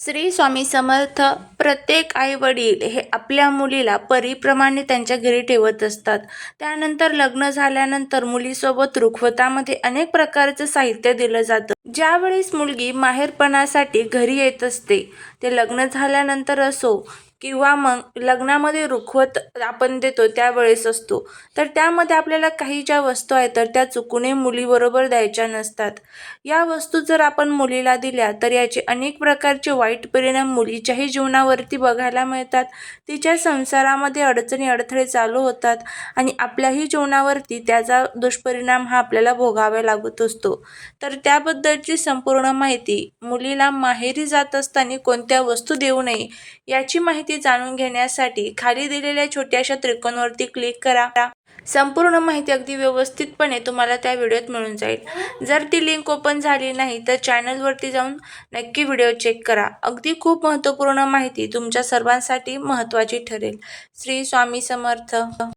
श्री स्वामी समर्थ प्रत्येक आई वडील हे आपल्या मुलीला परीप्रमाणे त्यांच्या घरी ठेवत असतात. त्यानंतर लग्न झाल्यानंतर मुलीसोबत रुखवतामध्ये अनेक प्रकारचं साहित्य दिलं जातं. ज्यावेळेस मुलगी माहेरपणासाठी घरी येत असते ते लग्न झाल्यानंतर असो किंवा मग लग्नामध्ये रुखवत आपण देतो त्यावेळेस असतो. तर त्यामध्ये आपल्याला काही ज्या वस्तू आहेत तर त्या चुकूनही मुलीबरोबर द्यायच्या नसतात. या वस्तू जर आपण मुलीला दिल्या तर याचे अनेक प्रकारचे वाईट परिणाम मुलीच्याही जीवनावरती बघायला मिळतात. तिच्या संसारामध्ये अडचणी अडथळे चालू होतात आणि आपल्याही जीवनावरती त्याचा दुष्परिणाम हा आपल्याला भोगावा लागत असतो. तर त्याबद्दलची संपूर्ण माहिती मुलीला माहेरी जात असताना कोणत्या वस्तू देऊ नये याची माहिती जाणून घेण्यासाठी खाली दिलेल्या छोट्याशा त्रिकोणवरती क्लिक करा. संपूर्ण माहिती अगदी व्यवस्थितपणे तुम्हाला त्या व्हिडिओत मिळून जाईल. जर ती लिंक ओपन झाली नाही तर चॅनलवरती जाऊन नक्की व्हिडिओ चेक करा. अगदी खूप महत्त्वपूर्ण माहिती तुमच्या सर्वांसाठी महत्त्वाची ठरेल. श्री स्वामी समर्थ.